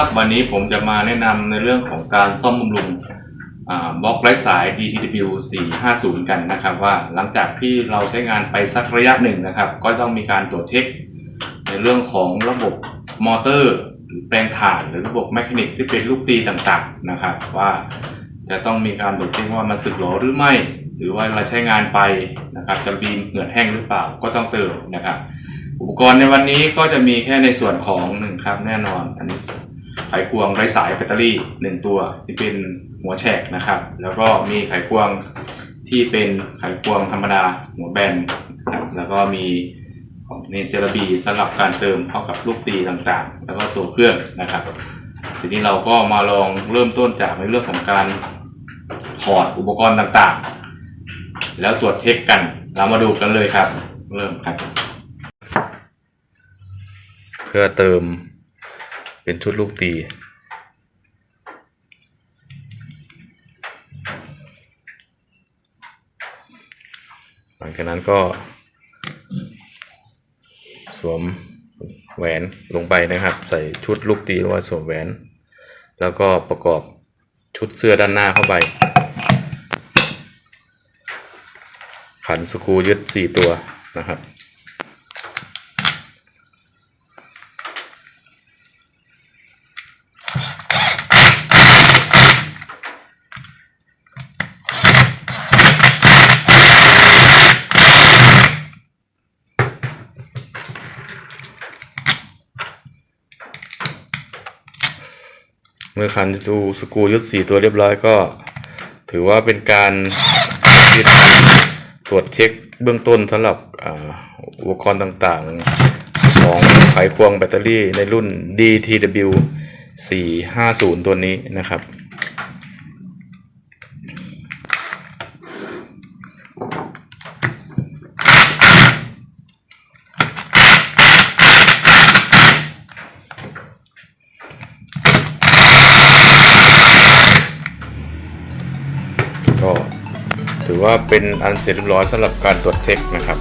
ครับ วันนี้ผมจะมาแนะนำในเรื่องของการซ่อมบำรุงบล็อกไร้สาย DTW 450 กันนะครับ ว่าหลังจากที่เราใช้งานไปสักระยะหนึ่งนะครับ ก็ต้องมีการตรวจเช็ค ในเรื่องของระบบมอเตอร์หรือแปลงถ่านหรือระบบแมชชีนิกที่เป็นลูกตีต่างๆนะครับ ว่าจะต้องมีการตรวจเช็คว่ามันสึกหรอหรือไม่ หรือว่าเวลาใช้งานไปนะครับจะบีมเหงื่อแห้งหรือเปล่าก็ต้องเติมนะครับอุปกรณ์ในวันนี้ก็จะมีแค่ในส่วนของหนึ่งครับแน่นอนอันนี้ ไขควงไร้สายแบตเตอรี่หนึ่งตัวที่เป็นหัวแฉกนะครับ แล้วก็มีไขควงที่เป็นไขควงธรรมดาหัวแบนนะครับแล้วก็มีของเนเจอร์บีสำหรับการเติมเข้ากับลูกตีต่างๆ แล้วก็ตัวเครื่องนะครับ ทีนี้เราก็มาลองเริ่มต้นจากในเรื่องของการถอดอุปกรณ์ต่างๆ แล้วตรวจเช็คกันเรามาดูกันเลยครับ เริ่มครับ เพื่อเติม เป็นชุดลูกตี หลังจากนั้นก็ สวมแหวนลงไปนะครับ ใส่ชุดลูกตีหรือว่าสวมแหวน แล้วก็ประกอบชุดเสื้อด้านหน้าเข้าไป ขันสกูยึดสี่ตัวนะครับ มื่อขันดูสกูยึดสี่ตัวเรียบร้อยก็ ถือว่าเป็นการตรวจเช็คเบื้องต้นสำหรับอุปกรณ์ต่างๆ ของไขควงแบตเตอรี่ในรุ่น DTW 450 ตัวนี้นะครับ ก็ ถือว่าเป็นอันเสร็จเรียบร้อยสำหรับการตรวจเทคนะครับ